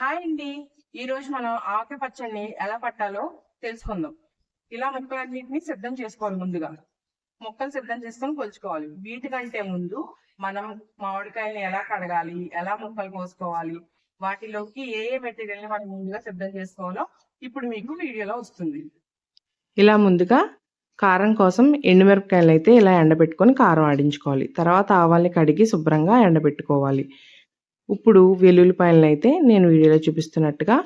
Hi అండి. ఈ రోజు మనం ఆవకాయ పచ్చడిని ఎలా పట్టాలో తెలుసుకుందాం. ఇలా ముక్కలన్నింటినీ సిద్ధం చేసుకోవాలి ముందుగా. ముక్కలు సిద్ధం చేసుకొని కొలుచుకోవాలి. వీటికంటే ముందు మనం మామిడికాయని ఎలా కడగాలి ఎలా ముక్కలు కోసుకోవాలి వాటిలోకి ఏ ఏ మెటీరియల్ని మనం ముందుగా సిద్ధం చేసుకోవాలో ఇప్పుడు మీకు వీడియోలో వస్తుంది. ఇలా ముందుగా కారం కోసం ఎండుమిరపకాయలు అయితే ఇలా ఎండబెట్టుకొని కారం ఆడించుకోవాలి. తర్వాత ఆవాల్ని కడిగి శుభ్రంగా ఎండబెట్టుకోవాలి. ఇప్పుడు వెల్లుల్లిపాయలను అయితే నేను వీడియోలో చూపిస్తున్నట్టుగా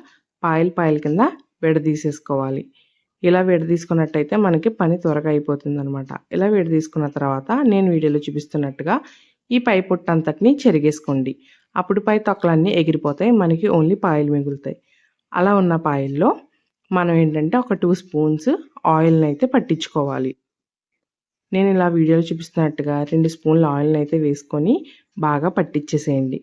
పాయల్ పాయల కింద విడదీసేసుకోవాలి ఇలా విడదీసుకున్నట్టయితే మనకి పని త్వరగా అయిపోతుంది అనమాట ఇలా విడదీసుకున్న తర్వాత నేను వీడియోలో చూపిస్తున్నట్టుగా ఈ పై పొట్టంతటిని చెరిగేసుకోండి. అప్పుడు పై తొక్కలన్నీ ఎగిరిపోతాయి. మనకి ఓన్లీ పాయలు మిగులుతాయి. అలా ఉన్న పాయల్లో మనం ఏంటంటే ఒక టూ స్పూన్స్ ఆయిల్ని అయితే పట్టించుకోవాలి. నేను ఇలా వీడియోలో చూపిస్తున్నట్టుగా రెండు స్పూన్ల ఆయిల్ని అయితే వేసుకొని బాగా పట్టించేసేయండి.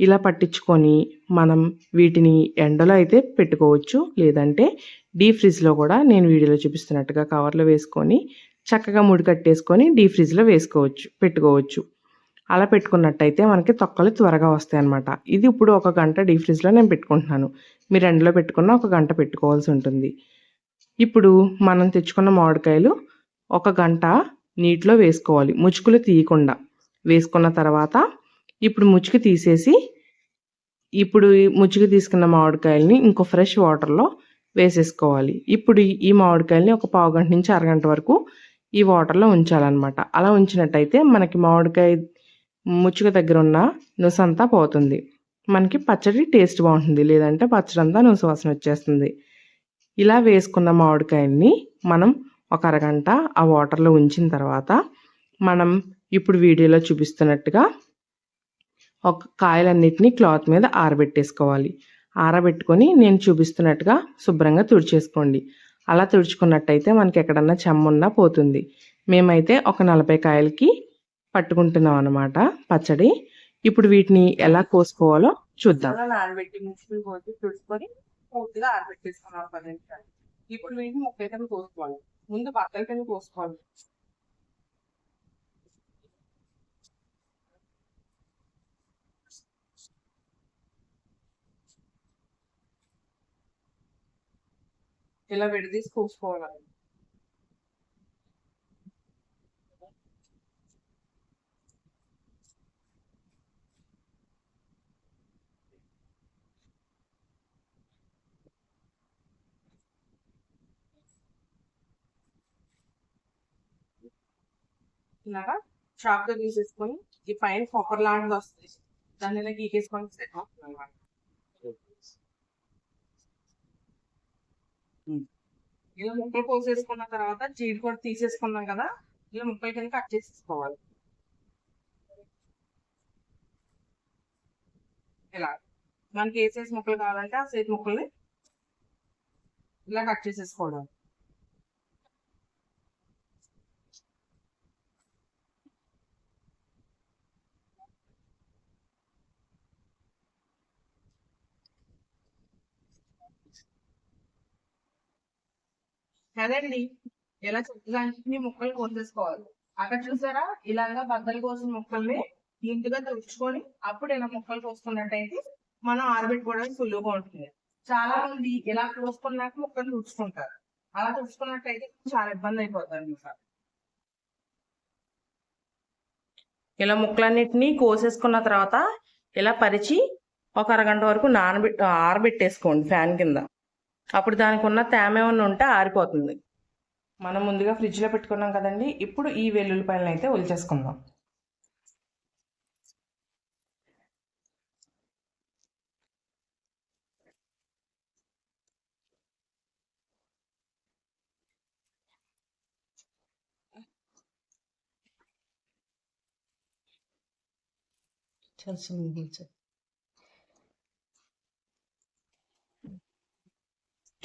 ఇలా పట్టించుకొని మనం వీటిని ఎండలో అయితే పెట్టుకోవచ్చు. లేదంటే డీప్ ఫ్రిడ్జ్లో కూడా నేను వీడియోలో చూపిస్తున్నట్టుగా కవర్లో వేసుకొని చక్కగా ముడి కట్టేసుకొని డీప్ ఫ్రిడ్జ్లో వేసుకోవచ్చు పెట్టుకోవచ్చు. అలా పెట్టుకున్నట్టయితే మనకి తొక్కలు త్వరగా వస్తాయి అన్నమాట. ఇది ఇప్పుడు ఒక గంట డీప్ ఫ్రిడ్జ్లో నేను పెట్టుకుంటున్నాను. మీరు ఎండలో పెట్టుకున్న ఒక గంట పెట్టుకోవాల్సి ఉంటుంది. ఇప్పుడు మనం తెచ్చుకున్న మామిడికాయలు ఒక గంట నీటిలో వేసుకోవాలి. ముచ్చుకులు తీయకుండా వేసుకున్న తర్వాత ఇప్పుడు ముచ్చుకు తీసేసి ఇప్పుడు ఈ ముచ్చుకు తీసుకున్న మామిడికాయలని ఇంకో ఫ్రెష్ వాటర్లో వేసేసుకోవాలి. ఇప్పుడు ఈ- ఈ మామిడికాయలని ఒక పావు గంట నుంచి అరగంట వరకు ఈ వాటర్లో ఉంచాలన్నమాట. అలా ఉంచినట్టయితే మనకి మామిడికాయ ముచ్చుక దగ్గర ఉన్న నుసంతా పోతుంది. మనకి పచ్చడి టేస్ట్ బాగుంటుంది. లేదంటే పచ్చడి అంతా నుసు వాసన వచ్చేస్తుంది. ఇలా వేసుకున్న మామిడికాయల్ని మనం ఒక అరగంట ఆ వాటర్లో ఉంచిన తర్వాత మనం ఇప్పుడు వీడియోలో చూపిస్తున్నట్టుగా ఒక కాయలన్నిటినీ క్లాత్ మీద ఆరబెట్టేసుకోవాలి. ఆరబెట్టుకొని నేను చూపిస్తున్నట్టుగా శుభ్రంగా తుడిచేసుకోండి. అలా తుడుచుకున్నట్టయితే మనకి ఎక్కడన్నా చెమ్మున్నా పోతుంది. మేమైతే ఒక నలభై కాయలకి పట్టుకుంటున్నాం అనమాట పచ్చడి. ఇప్పుడు వీటిని ఎలా కోసుకోవాలో చూద్దాం. అలా నానబెట్టి ముచ్చుకులు పోసి తుడుచుకొని పూర్తిగా ఆరబెట్టేసుకున్నాం పది నిమిషాలు ఇప్పుడు వీటిని ముప్పై కింద కోసుకోవాలి. ముందు బట్టల కింద కోసుకోవాలి. ఇలా విడదీసి కోసుకోవాలి ఇలాగా షాప్తో తీసేసుకొని ఈ పైన కొబ్బరి లాంటిది వస్తుంది దాన్ని ఇలా గీకేసుకొని సెట్ అవుతుంది అనమాట ఇలా ముక్కలు కోసేసుకున్న తర్వాత జీడి తీసేసుకున్నాం కదా ఇలా ముక్కలు కింద కట్ చేసేసుకోవాలి. ఇలా. మనకి ఏ సైజ్ ముక్కలు కావాలంటే ఆ సైజ్ ముక్కల్ని ఇలా కట్ చేసేసుకోవడం. కదండి. ఇలా చక్కగా అన్ని ముక్కలు కోసేసుకోవాలి. అక్కడ చూసారా? ఇలాగా బద్దలు కోసిన ముక్కల్ని నీట్గా తుడుచుకొని అప్పుడు ఇలా ముక్కలు కోసుకున్నట్టయితే మనం ఆరబెట్టుకోవడానికి సులువుగా ఉంటుంది. చాలా మంది ఇలా కోసుకున్నాక ముక్కలు తుడుచుకుంటారు. అలా తుడుచుకున్నట్టయితే చాలా ఇబ్బంది అయిపోతుంది ఇలా ముక్కలన్నిటినీ కోసేసుకున్న తర్వాత ఇలా పరిచి ఒక అరగంట వరకు నానబెట్ ఆరబెట్టేసుకోండి ఫ్యాన్ కింద. అప్పుడు దానికి ఉన్న తేమ ఏమన్నా ఉంటే ఆరిపోతుంది. మనం ముందుగా ఫ్రిడ్జ్లో పెట్టుకున్నాం కదండి. ఇప్పుడు ఈ వెల్లుల్లిపాయలను అయితే ఒలిచేసుకుందాం.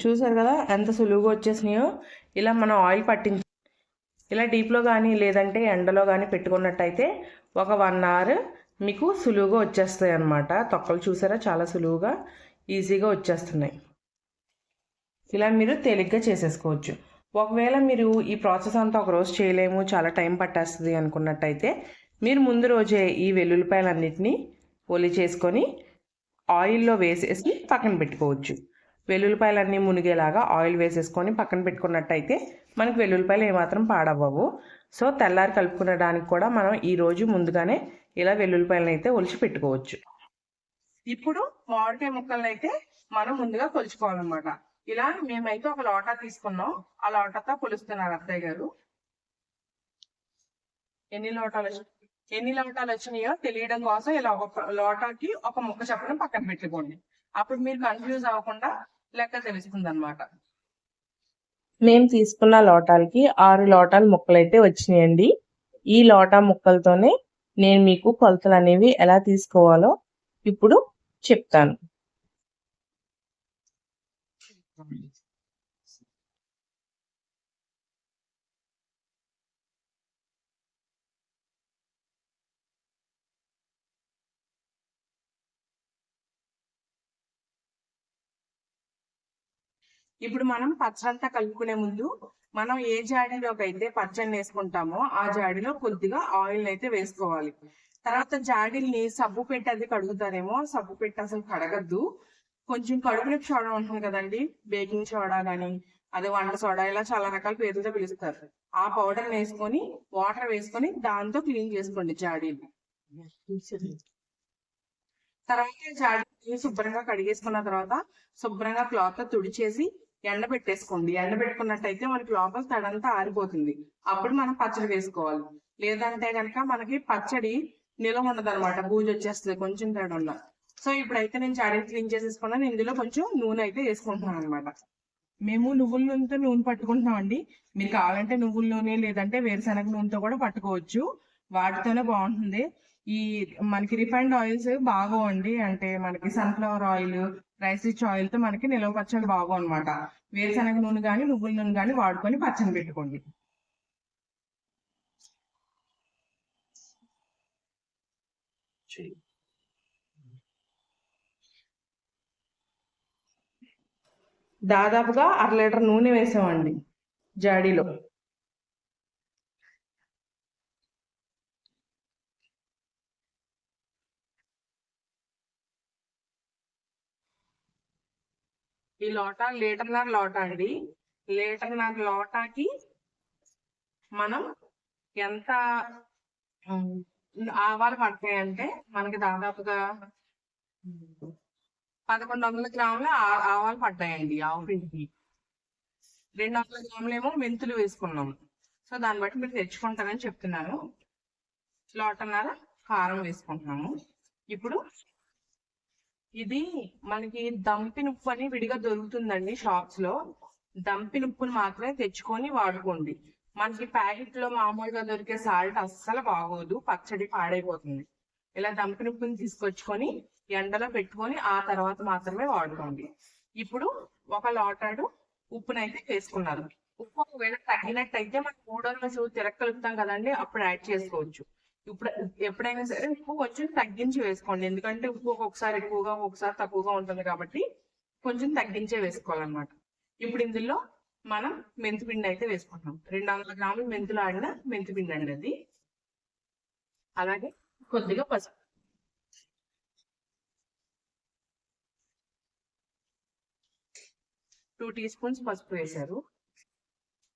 చూసారు కదా? ఎంత సులువుగా వచ్చేసినాయో. ఇలా మనం ఆయిల్ పట్టించి ఇలా డీప్లో కానీ లేదంటే ఎండలో కానీ పెట్టుకున్నట్టయితే ఒక వన్ అవర్ మీకు సులువుగా వచ్చేస్తాయి అన్నమాట. తొక్కలు చూసారా? చాలా సులువుగా ఈజీగా వచ్చేస్తున్నాయి. ఇలా మీరు తేలిగ్గా చేసేసుకోవచ్చు. ఒకవేళ మీరు ఈ ప్రాసెస్ అంతా ఒక రోజు చేయలేము చాలా టైం పట్టేస్తుంది అనుకున్నట్టయితే మీరు ముందు రోజే ఈ వెల్లుల్లిపాయలన్నింటినీ ఒలి చేసుకొని ఆయిల్లో వేసేసి పక్కన పెట్టుకోవచ్చు. వెల్లుల్లిపాయలన్నీ మునిగేలాగా ఆయిల్ వేసేసుకొని పక్కన పెట్టుకున్నట్టయితే మనకి వెల్లుల్లిపాయలు ఏమాత్రం పాడవ్వవు. సో తెల్లారి కలుపుకునడానికి కూడా మనం ఈ రోజు ముందుగానే ఇలా వెల్లుల్లిపాయలను అయితే ఒలిచి పెట్టుకోవచ్చు. ఇప్పుడు మామిడికాయ ముక్కలను అయితే మనం ముందుగా కొలుచుకోవాలన్నమాట. ఇలా మేమైతే ఒక లోటా తీసుకున్నాం. ఆ లోటాతో కొలుస్తున్నారు అత్తయ్య గారు. ఎన్ని లోటాలు ఎన్ని లోటాలు వచ్చినాయో తెలియడం కోసం ఇలా ఒక లోటాకి ఒక ముక్క చెప్పడం పక్కన పెట్టుకోండి. అప్పుడు మీరు కన్ఫ్యూజ్ అవ్వకుండా లెక్క తెలుస్తుంది అనమాట మేము తీసుకున్న లోటాలకి ఆరు లోటాల ముక్కలు అయితే వచ్చినాయండి. ఈ లోటా ముక్కలతోనే నేను మీకు కొలతలు అనేవి ఎలా తీసుకోవాలో ఇప్పుడు చెప్తాను. ఇప్పుడు మనం పచ్చడంతా కలుపుకునే ముందు మనం ఏ జాడీలోకి అయితే పచ్చడిని వేసుకుంటామో ఆ జాడీలో కొద్దిగా ఆయిల్ అయితే వేసుకోవాలి. తర్వాత జాడీల్ని సబ్బు పెట్టి అది కడుగుతారేమో సబ్బు పెట్టి అసలు కడగద్దు. కొంచెం కడుపుని సోడా ఉంటుంది కదండి బేకింగ్ సోడా కానీ అదే వంట సోడా ఇలా చాలా రకాల పేర్లతో పిలుస్తారు. ఆ పౌడర్ వేసుకొని వాటర్ వేసుకొని దాంతో క్లీన్ చేసుకోండి జాడీలు తర్వాత జాడీని శుభ్రంగా కడిగేసుకున్న తర్వాత శుభ్రంగా క్లాత్తో తుడిచేసి ఎండ పెట్టేసుకోండి ఎండ పెట్టుకున్నట్టయితే మనకి లోపల తడంతా ఆరిపోతుంది. అప్పుడు మనం పచ్చడి వేసుకోవాలి. లేదంటే కనుక మనకి పచ్చడి నిలవ ఉండదు అనమాట బూజు వచ్చేస్తుంది కొంచెం తేడా ఉన్న సో ఇప్పుడైతే నేను జాడీ క్లీన్ చేసేసుకున్నాను. ఇందులో కొంచెం నూనె అయితే వేసుకుంటున్నాను అనమాట మేము నువ్వుల నూనెతో నూనె పట్టుకుంటున్నాం అండి మీరు కావాలంటే నువ్వుల నూనె లేదంటే వేరుశనగ నూనెతో కూడా పట్టుకోవచ్చు. వాటితోనే బాగుంటుంది. ఈ మనకి రిఫైండ్ ఆయిల్స్ బాగోండి అంటే మనకి సన్ఫ్లవర్ ఆయిల్ రైస్ రిచ్ ఆయిల్తో మనకి నిల్వ పచ్చడి బాగో అనమాట వేరుశనగ నూనె కానీ నువ్వుల నూనె కానీ వాడుకొని పచ్చడి పెట్టుకోండి. దాదాపుగా అర లీటర్ నూనె వేసామండి జాడీలో. ఈ లోటా లీటర్న్నర లోటా అండి. లీటర్న్నర లోటాకి మనం ఎంత ఆవాలు పడతాయంటే మనకి దాదాపుగా పదకొండు వందల గ్రాముల ఆ- ఆవాలు పడ్డాయండి ఆవు పిండికి. రెండు వందల గ్రాములు ఏమో మెంతులు వేసుకున్నాం. సో దాన్ని బట్టి మీరు తెచ్చుకుంటారని చెప్తున్నాను. లోటన్నర కారం వేసుకుంటున్నాము. ఇప్పుడు ఇది మనకి దంపి నుప్పు అని విడిగా దొరుకుతుందండి షాప్స్లో. దంపి ఉప్పుని మాత్రమే తెచ్చుకొని వాడుకోండి. మనకి ప్యాకెట్లో మామూలుగా దొరికే సాల్ట్ అస్సలు బాగోదు పచ్చడి పాడైపోతుంది. ఇలా దంపి నుప్పుని తీసుకొచ్చుకొని ఎండలో పెట్టుకొని ఆ తర్వాత మాత్రమే వాడుకోండి. ఇప్పుడు ఒక లోటాడు ఉప్పునైతే వేసుకున్నారు. ఉప్పు ఒకవేళ తగ్గినట్టయితే మనం మూడో రోజు తిరక్కలుపుతాం కదండి అప్పుడు యాడ్ చేసుకోవచ్చు. ఇప్పుడు ఎప్పుడైనా సరే ఉప్పు కొంచెం తగ్గించి వేసుకోండి. ఎందుకంటే ఉప్పు ఒక్కొక్కసారి ఎక్కువగా ఒక్కొక్కసారి తక్కువగా ఉంటుంది కాబట్టి కొంచెం తగ్గించే వేసుకోవాలన్నమాట. ఇప్పుడు ఇందులో మనం మెంతిపిండి అయితే వేసుకుంటాం రెండు వందల గ్రాములు మెంతులు ఆడిన మెంతిపిండి అండి అది. అలాగే కొద్దిగా పసుపు. టూ టీ స్పూన్స్ పసుపు వేశారు.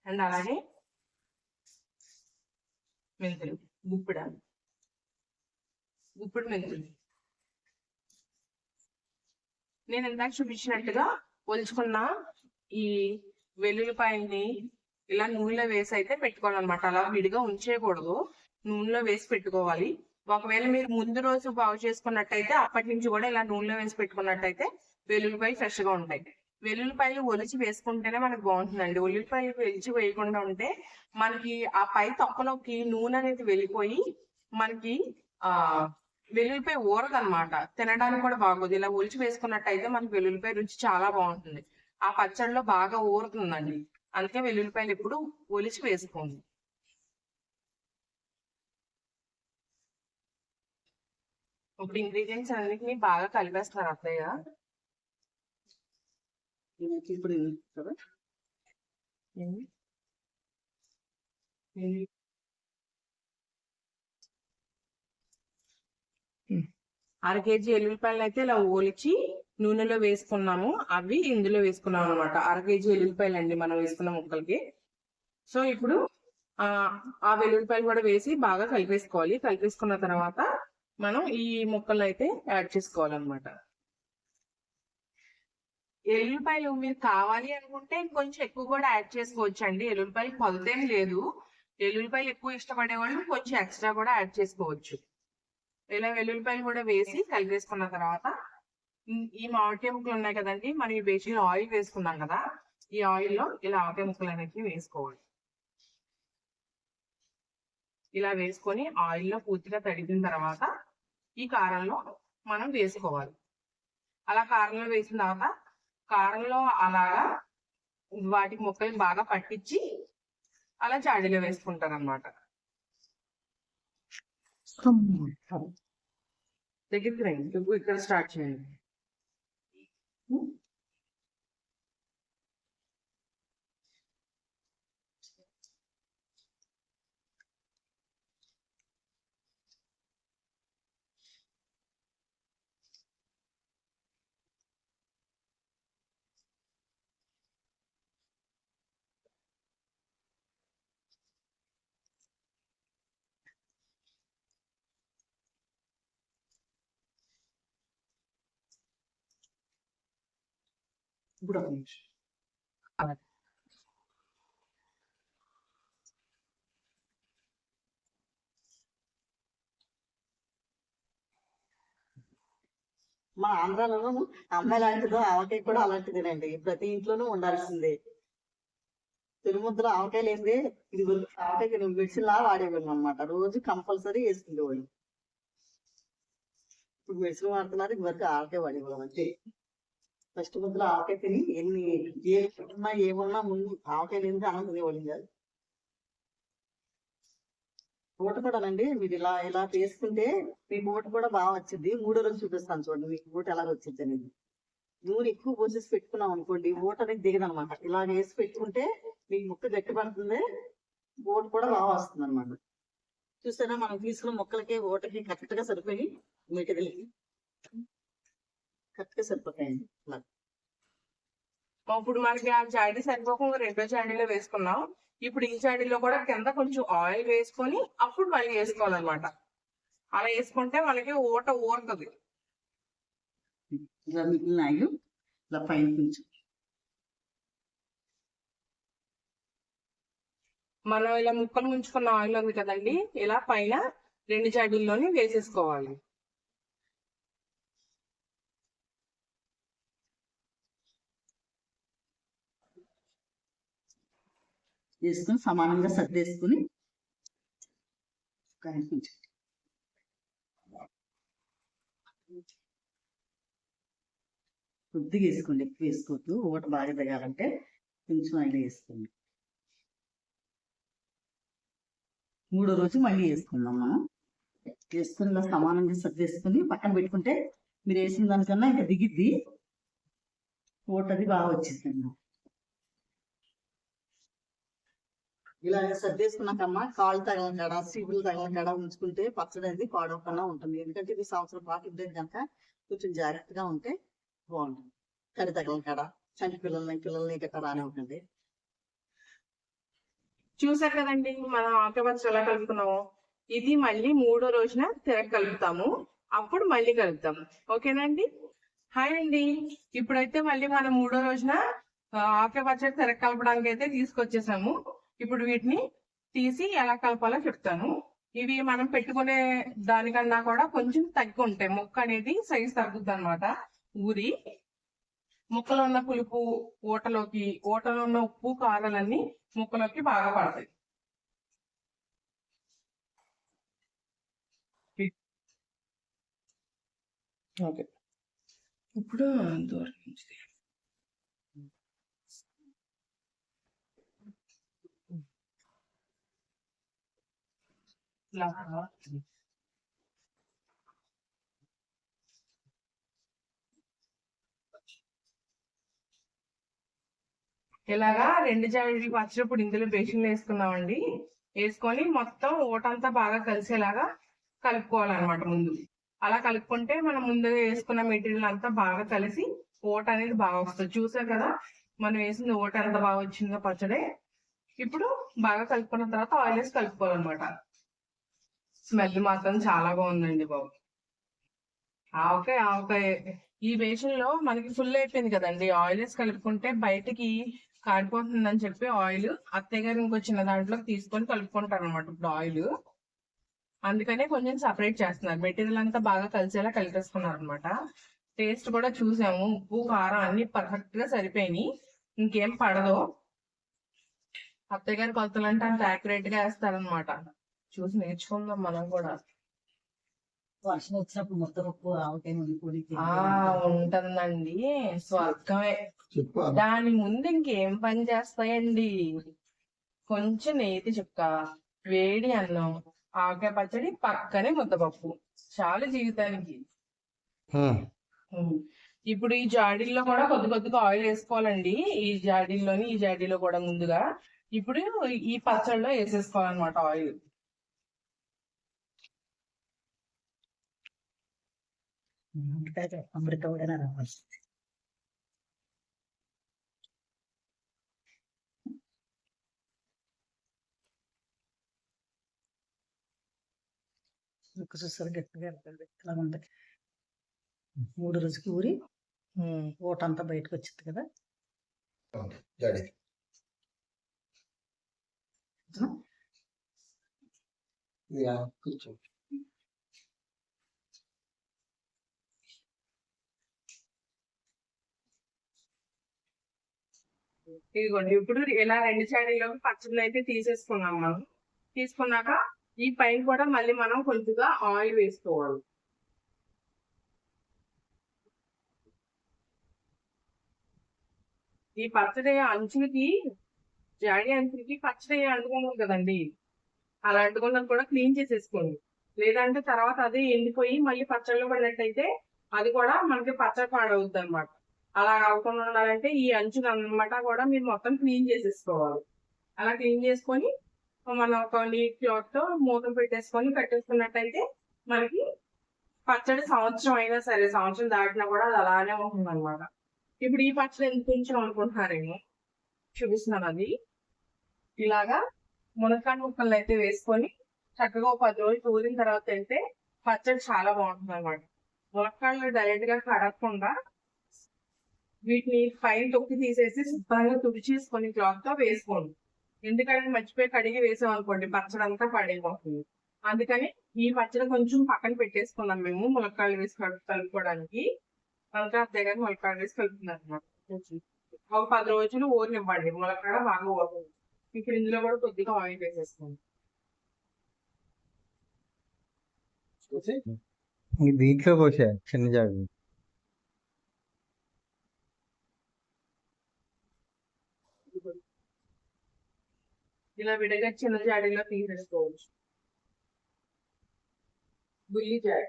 అండ్ అలాగే మెంతులు. గుప్పిడ గుప్పిడి మెంతులు నేను ఇందాక చూపించినట్టుగా ఒలుచుకున్న ఈ వెల్లుల్లిపాయని ఇలా నూనెలో వేసి అయితే పెట్టుకోవాలన్నమాట. అలా విడిగా ఉంచేయకూడదు. నూనెలో వేసి పెట్టుకోవాలి. ఒకవేళ మీరు ముందు రోజు బాగు చేసుకున్నట్టయితే అప్పటి నుంచి కూడా ఇలా నూనెలో వేసి పెట్టుకున్నట్టయితే వెల్లుల్లిపాయలు ఫ్రెష్గా ఉంటాయి. వెల్లుల్లిపాయలు ఒలిచి వేసుకుంటేనే మనకు బాగుంటుందండి. ఉల్లిపాయలు వెలిచి వేయకుండా ఉంటే మనకి ఆ పై తొక్కలోకి నూనె అనేది వెళ్ళిపోయి మనకి ఆ వెల్లుల్లిపాయ ఊరదనమాట తినడానికి కూడా బాగోదు. ఇలా ఒలిచి వేసుకున్నట్టయితే మనకి వెల్లుల్లిపాయ రుచి చాలా బాగుంటుంది. ఆ పచ్చడిలో బాగా ఊరుతుందండి. అందుకే వెల్లుల్లిపాయలు ఎప్పుడు ఒలిచి వేసుకోండి. ఇప్పుడు ఇంగ్రీడియంట్స్ అన్నిటిని బాగా కలిపేస్తున్నారు అత్తయ్య. ఇప్పుడు కదా? అర కేజీ ఎల్లుల్లిపాయలు అయితే ఇలా ఓలిచి నూనెలో వేసుకున్నాము. అవి ఇందులో వేసుకున్నాం అనమాట అర కేజీ ఎల్లుల్లిపాయలు అండి మనం వేసుకున్న ముక్కలకి. సో ఇప్పుడు ఆ ఆ వెల్లుల్లిపాయలు కూడా వేసి బాగా కలిపేసుకోవాలి. కలిపేసుకున్న తర్వాత మనం ఈ ముక్కలను అయితే యాడ్ చేసుకోవాలన్నమాట. ఎల్లుల్లిపాయలు మీరు కావాలి అనుకుంటే ఇంకొంచెం ఎక్కువ కూడా యాడ్ చేసుకోవచ్చు అండి ఎల్లుల్లిపాయలు కొలతేం లేదు. ఎల్లుల్లిపాయలు ఎక్కువ ఇష్టపడే వాళ్ళు కొంచెం ఎక్స్ట్రా కూడా యాడ్ చేసుకోవచ్చు. ఇలా వెల్లుల్లిపాయలు కూడా వేసి కలిపేసుకున్న తర్వాత ఈ- ఈ మామిడికాయ ముక్కలు ఉన్నాయి కదండి మనం ఈ బేసిక్ ఆయిల్ వేసుకున్నాం కదా ఈ ఆయిల్లో ఇలా ఆవకాయ ముక్కలు అనేవి వేసుకోవాలి. ఇలా వేసుకొని ఆయిల్లో పూర్తిగా తడిగిన తర్వాత ఈ కారంలో మనం వేసుకోవాలి. అలా కారంలో వేసిన తర్వాత కారంలో అలాగా వాటికి ముక్కలు బాగా పట్టించి అలా చాడీలో వేసుకుంటారు అనమాట దగ్గరికి రండి. ఇక్కడ స్టార్ట్ చేయండి. ఇప్పుడు ఒక నిమిషం మా ఆంధ్రాలో అమ్మాయి లాంటిదో ఆవకాయ కూడా అలాంటిదేనండి. ప్రతి ఇంట్లోనూ ఉండాల్సిందే. తిరుముద్ర ఆవకాయ లేదే ఇది ఆవకాయ మెడిసిన్ లా వాడేవాళ్ళం అనమాట రోజు కంపల్సరీ వేసుకునేవాళ్ళు. ఇప్పుడు మెడిసిన్ వాడుతున్నారు ఇది వరకు ఆవకాయ వాడేవాళ్ళం అంతే. ఫస్ట్ ముద్ర ఆవకాయ తిని ఎన్ని ఏ ఉన్నా ఏమున్నా ముందు ఆవకాయ లేనిదే అన్నం తినేవాళ్ళు కాదు. కూడా కూడానండి మీరు ఇలా ఇలా తీసుకుంటే మీ బోట కూడా బాగా వచ్చింది. మూడో రోజు చూపిస్తాను చూడండి మీకు బోట ఎలా వచ్చింది అనేది. నూనె ఎక్కువ పోసేసి పెట్టుకున్నాం అనుకోండి ఊట అనేది దిగదనమాట. ఇలా వేసి పెట్టుకుంటే మీకు ముక్క గట్టి పడుతుంది ఊట కూడా బాగా వస్తుంది అనమాట చూసారా మనం తీసుకున్న ముక్కలకి ఓటకి కరెక్ట్గా సరిపోయి మెటీరియల్కి కరెక్ట్గా సరిపోతాయండి ఇలా ఇప్పుడు మనకి ఆ చాడీ సరిపోకుండా రెండో చాడీలో వేసుకున్నాం. ఇప్పుడు ఈ చాడీలో కూడా కింద కొంచెం ఆయిల్ వేసుకొని అప్పుడు మళ్ళీ వేసుకోవాలన్నమాట. అలా వేసుకుంటే మనకి ఊట ఊరుతుంది. ఇలా మిగిలిన ఆయిల్ ఇలా పైన కొంచెం. మనం ఇలా ముక్కలు ముంచుకున్న ఆయిల్ ఉంది కదండి ఇలా పైన రెండు చాడీల్లోని వేసేసుకోవాలి. వేసుకుని సమానంగా సర్దేసుకుని కొద్దిగా వేసుకోండి ఎక్కువ వేసుకోవద్దు. ఒకటి బాగా దిగాలంటే కొంచెం ఆయిల్ వేసుకోండి. మూడో రోజు మళ్ళీ వేసుకుందాం మనం. వేసుకుని ఇలా సమానంగా సర్దేసుకుని పక్కన పెట్టుకుంటే మీరు వేసిన దానికన్నా ఇంకా దిగిద్ది. అది బాగా వచ్చిందండి. ఇలా సర్దేసుకున్నాకమ్మా కాళ్ళు తగలం సీబులు సీపులు ఉంచుకుంటే పచ్చడి అనేది పాడవకుండా ఉంటుంది. ఎందుకంటే ఇది సంవత్సరం పాటు ఉండేది కనుక కొంచెం జాగ్రత్తగా ఉంటే బాగుంటుంది. కడి తగలకడా చంటి పిల్లల్ని పిల్లల్ని ఇక్కడ రానివ్వకండి. చూసారు కదండి మనం ఆకపచ్చ ఎలా కలుపుకున్నాము? ఇది మళ్ళీ మూడో రోజున తిరగ కలుపుతాము. అప్పుడు మళ్ళీ కలుపుతాము. ఓకేనండి? హాయ్ అండి. ఇప్పుడైతే మళ్ళీ మనం మూడో రోజున ఆకే తిరగ కలపడానికి అయితే తీసుకొచ్చేసాము. ఇప్పుడు వీటిని తీసి ఎలా కలపాలో చెప్తాను. ఇవి మనం పెట్టుకునే దానికన్నా కూడా కొంచెం తగ్గి ఉంటాయి ముక్క అనేది సైజ్ తగ్గుద్ది అనమాట ఊరి ముక్కలో ఉన్న పులుపు ఊటలోకి ఊటలో ఉన్న ఉప్పు కారాలన్నీ ముక్కలోకి బాగా పడతాయి. ఓకే. ఇప్పుడు దూరం నుంచి ఇలాగా రెండు జాడి వచ్చినప్పుడు ఇందులో బేసిన్లు వేసుకున్నామండి వేసుకొని మొత్తం ఓటంతా బాగా కలిసేలాగా కలుపుకోవాలన్నమాట ముందు. అలా కలుపుకుంటే మనం ముందుగా వేసుకున్న మెటీరియల్ అంతా బాగా కలిసి ఓట అనేది బాగా వస్తుంది. చూసారు కదా మనం వేసిన ఓట ఎంత బాగా వచ్చిందో పచ్చడే. ఇప్పుడు బాగా కలుపుకున్న తర్వాత ఆయిల్ వేసి కలుపుకోవాలన్నమాట. స్మెల్ మాత్రం చాలా బాగుందండి బాబు. ఆవకాయ ఆవకాయ. ఈ బేషన్లో మనకి ఫుల్ అయిపోయింది కదండి. ఆయిల్ వేసి కలుపుకుంటే బయటికి కాడిపోతుందని చెప్పి ఆయిల్ అత్తయ్య గారు ఇంకో చిన్న దాంట్లో తీసుకొని కలుపుకుంటారు అనమాట ఇప్పుడు ఆయిల్. అందుకనే కొంచెం సపరేట్ చేస్తున్నారు. మెటీరియల్ అంతా బాగా కలిసేలా కలిపేసుకున్నారు అనమాట టేస్ట్ కూడా చూసాము. ఉప్పు కారం అన్ని పర్ఫెక్ట్గా సరిపోయినాయి. ఇంకేం పడదు. అత్తయ్య గారి కొలతలు అంటే అంత యాక్యురేట్గా వేస్తారనమాట చూసి నేర్చుకుందాం మనం కూడా. వర్షం వచ్చినప్పుడు మొత్తం ఉప్పు ఆవకాయ ఉంటుందండి. స్వర్గమే. చెప్పు దాని ముందు ఇంకేం పని చేస్తాయండి? కొంచెం నేతి చుక్క వేడి అన్నం ఆకాయ పచ్చడి పక్కనే ముద్దపప్పు. చాలా జీవితానికి. ఇప్పుడు ఈ జాడీల్లో కూడా కొద్ది కొద్దిగా ఆయిల్ వేసుకోవాలండి. ఈ జాడీల్లోని ఈ జాడీలో కూడా ముందుగా. ఇప్పుడు ఈ పచ్చడిలో వేసేసుకోవాలన్నమాట ఆయిల్. అమృత కూడా రావాలి. ముక్క చూసారు గట్టిగా ఇలా ఉంది మూడు రోజుకి ఊరి అంతా బయటకు వచ్చింది కదా. కూర్చో. ఇదిగోండి ఇప్పుడు ఇలా రెండు చాడీలోకి పచ్చడిని అయితే తీసేసుకున్నాం మనం. తీసుకున్నాక ఈ పైన కూడా మళ్ళీ మనం కొద్దిగా ఆయిల్ వేసుకోవాలి. ఈ పచ్చడి అంచులకి జాడి అంచులకి పచ్చడి అంటుకున్నాం కదండి. అలా అంటుకున్నది కూడా క్లీన్ చేసేసుకోండి. లేదంటే తర్వాత అదే ఎండిపోయి మళ్ళీ పచ్చళ్ళు పడినట్టయితే అది కూడా మనకి పచ్చడి పాడవుద్ది అనమాట అలా కాకుండా ఉండాలంటే ఈ అంచులు అన్నమాట కూడా మీరు మొత్తం క్లీన్ చేసేసుకోవాలి. అలా క్లీన్ చేసుకొని మనం ఒక నీట్ క్లాత్తో మూతం పెట్టేసుకొని పెట్టేసుకున్నట్టయితే మనకి పచ్చడి సంవత్సరం అయినా సరే సంవత్సరం దాటినా కూడా అది అలానే ఉంటుంది అనమాట ఇప్పుడు ఈ పచ్చడి ఎందుకు ఉంచాం అనుకుంటున్నారేమో? చూపిస్తున్నాను అది. ఇలాగా మునక్కాయ ముక్కలు అయితే వేసుకొని చక్కగా ఒక పది రోజులు ఊరిన తర్వాత తింటే పచ్చడి చాలా బాగుంటుంది అనమాట మునక్కాయలు డైరెక్ట్గా కడగకుండా వీటిని పైన తొక్కి తీసేసి శుభ్రంగా తుడిచేసుకొని క్లాత్తో వేసుకోండి. ఎందుకంటే మర్చిపోయి కడిగి వేసాం అనుకోండి పచ్చడి అంతా అందుకని ఈ పచ్చడి కొంచెం పక్కన పెట్టేసుకున్నాం మేము ములక్కాయలు వేసి కలుపుకోవడానికి. ఇంకా అత్తయ్య ములక్కాయలు వేసి కలుపుతున్నారు అనమాట ఒక పది రోజులు ఊరినివ్వండి ములక్కాడ బాగా ఊరుతుంది ఇప్పుడు ఇందులో కూడా కొద్దిగా ఆయిల్ వేసేసుకోండి. దీంట్లో పోసా చిన్న జాడి ఇలా విడగా చిన్న జాడీలో తీసేసుకోవచ్చు. బుల్లి జాడి.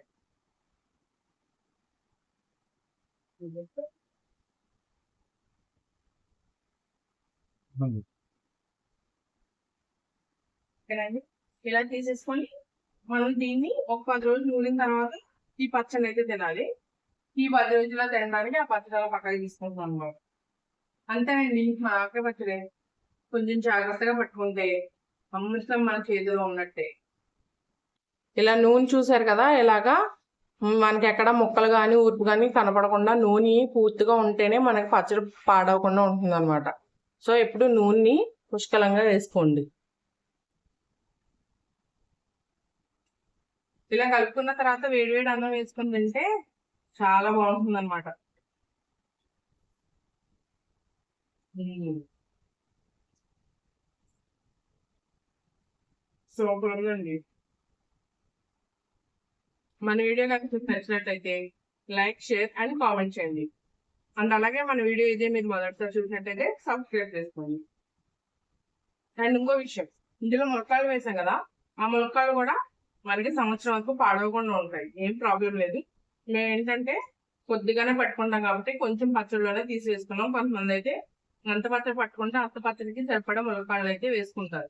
ఇలా తీసేసుకొని మనం దీన్ని ఒక పది రోజులు నూరిన తర్వాత ఈ పచ్చడి అయితే తినాలి. ఈ పది రోజుల్లో తినడానికి ఆ పచ్చడి పక్కకి తీసుకుంటాం అన్నమాట. అంతేనండి మా ఆకలి పచ్చడి. కొంచెం జాగ్రత్తగా పట్టుకుంటే అమృతం మన చేతిలో ఉన్నట్టే. ఇలా నూనె చూసారు కదా ఇలాగా మనకి ఎక్కడ ముక్కలు కానీ ఊర్పు కానీ కనపడకుండా నూనె పూర్తిగా ఉంటేనే మనకి పచ్చడి పాడవకుండా ఉంటుంది అనమాట సో ఎప్పుడు నూనెని పుష్కలంగా వేసుకోండి. ఇలా కలుపుకున్న తర్వాత వేడివేడి అన్నం వేసుకుని తింటే చాలా బాగుంటుంది అనమాట సూపర్ ఉందండి. మన వీడియో కనుక నచ్చినట్లయితే లైక్ షేర్ అండ్ కామెంట్ చేయండి. అండ్ అలాగే మన వీడియో ఇదే మీరు మొదటిసారి చూసినట్టయితే సబ్స్క్రైబ్ చేసుకోండి. అండ్ ఇంకో విషయం ఇందులో ములక్కాయలు వేసాం కదా ఆ ములక్కాయలు కూడా మనకి సంవత్సరం వరకు పాడవకుండా ఉంటాయి ఏం ప్రాబ్లం లేదు. మేము ఏంటంటే కొద్దిగానే పట్టుకుంటాం కాబట్టి కొంచెం పచ్చడిలోనే తీసి వేసుకున్నాం. కొంతమంది అయితే అంత పచ్చడి పట్టుకుంటే అంత పచ్చడికి సరిపడా ములక్కాయలు అయితే వేసుకుంటారు.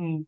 ம்